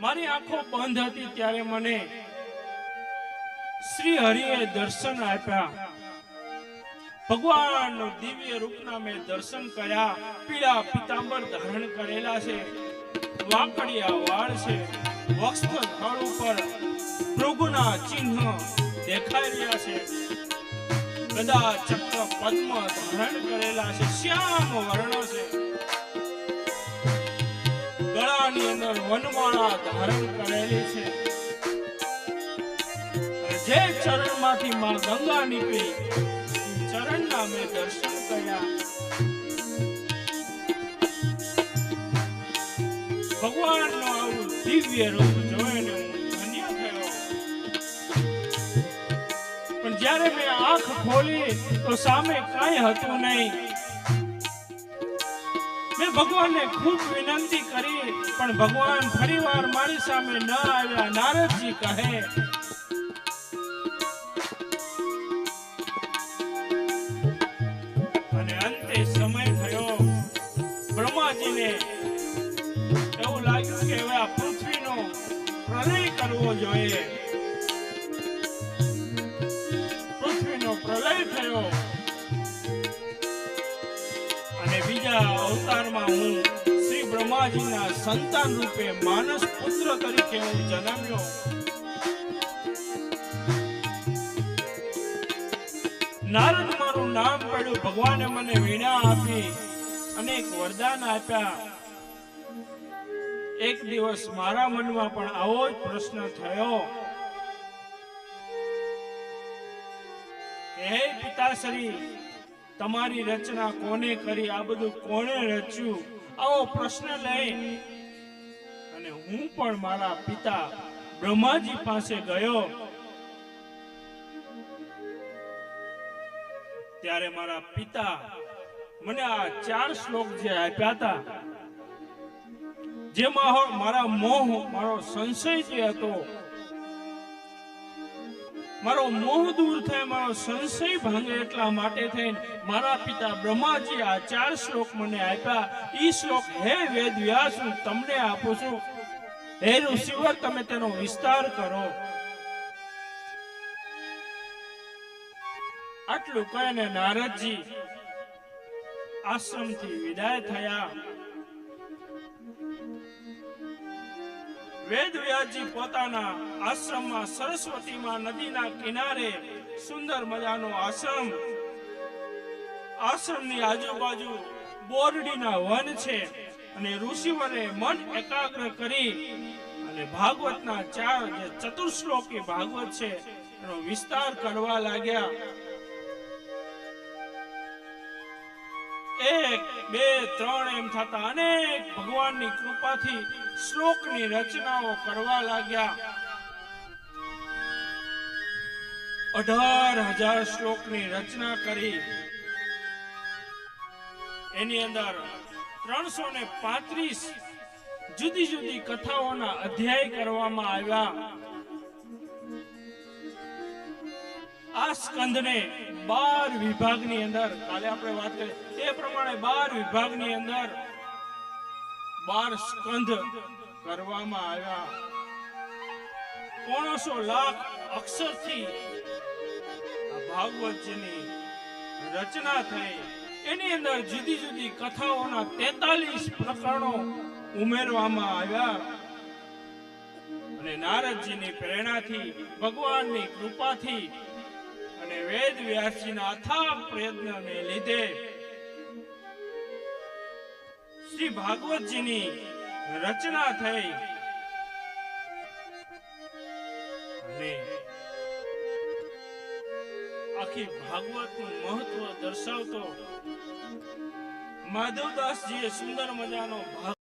મારી આંખો બંધ હતી ત્યારે મને શ્રી હરિએ દર્શન આપ્યા. ભગવાનનું દિવ્ય રૂપના મેં દર્શન કર્યા. પીળા પિતાંબર ધારણ કરેલા છે. વાંકડિયા વાળ છે. વક્ષ ઉપર ભૃગુના ચિહ્ન દેખાઈ રહ્યા છે. ગદા ચક્ર પદ્મ ધારણ કરેલા છે. શ્યામ વર્ણ છે. ગળાની અંદર વનમાળા ધારણ કરેલી છે. જે ચરણમાંથી માં ગંગા નીકળી ચરણ મેં દર્શન કર્યા. ભગવાનનું આવું દિવ્ય રૂપ જોઈને ધન્ય થયો. પણ જ્યારે મેં આંખ ખોલી, તો સામે કઈ હતું નહીં. મેં ભગવાનને ખૂબ વિનંતી કરી, પણ ભગવાન ફરીવાર મારી સામે ન આવ્યા. નારદજી કહે, અને અંતે સમય થયો. બ્રહ્માજીને એવું લાગ્યું કે હવે આ પૃથ્વીનો પ્રલય કરવો જોઈએ. અવતારમાં હું શ્રી બ્રહ્માજીના સંતાન રૂપે માનસ પુત્ર તરીકે હું જન્મ્યો. નારદ મારું નામ પડ્યું, ભગવાને મને વીણા આપી, અનેક વરદાન આપ્યા. એક દિવસ મારા મનમાં પણ આવો જ પ્રશ્ન થયો. હે પિતાશ્રી તમારી રચના કોને કરી? આ બધું કોણે રચ્યું? આવો પ્રશ્ન લઈ. અને હું પણ મારા પિતા બ્રહ્માજી પાસે ગયો. ત્યારે મારા પિતા મને આ ચાર શ્લોક જે આપ્યા હતા હો- મારા મોહ મારો સંશય જે હતો મારો મોહ દૂર થાય, મારો સંશય ભાંગે એટલા માટે થઈને મારા પિતા બ્રહ્માજી આ ચાર શ્લોક મને આપ્યા. ઈ શ્લોક, હે વેદ વ્યાસ હું તમને આપું છું. હે ઋષિવર, તમે તેનો વિસ્તાર કરો. આટલું કહીને નારદજી આશ્રમથી વિદાય થયા. વેદ પોતાના આશ્રમમાં સરસ્વતીમાં નદીના કિનારે સુંદર મજાનો આશ્રમ, આશ્રમની આજુબાજુ બોરડીના વન છે અને ઋષિવરે મન એકાગ્ર કરી અને ભાગવતના ચાર જે ચતુર્શ્લોકી ભાગવત છે એનો વિસ્તાર કરવા લાગ્યા. એક, બે, ત્રણ એમ થતા અનેક ભગવાનની કૃપાથી શ્લોકની રચનાઓ કરવા લાગ્યા. અઢાર હજાર શ્લોકની રચના કરી. એની અંદર ત્રણસો ને પાંત્રીસ જુદી જુદી કથાઓના અધ્યાય કરવામાં આવ્યા. આ સ્કંદને બાર વિભાગની અંદર, કાલે આપણે વાત કરી, એ પ્રમાણે બાર વિભાગની અંદર બાર સ્કંદ કરવામાં આવ્યા. પોણસો લાખ અક્ષરથી ભાગવતજીની રચના થઈ. એની અંદર જુદી જુદી કથાઓના તેતાલીસ પ્રકરણો ઉમેરવામાં આવ્યા. અને નારદજીની પ્રેરણાથી, ભગવાનની કૃપાથી અને વેદ વ્યાસજીના અથાગ પ્રયત્નને લીધે શ્રી ભાગવતજીની રચના થઈ. આખી ભાગવતનું મહત્વ દર્શાવતો માધવદાસજીએ સુંદર મજાનો ભાગ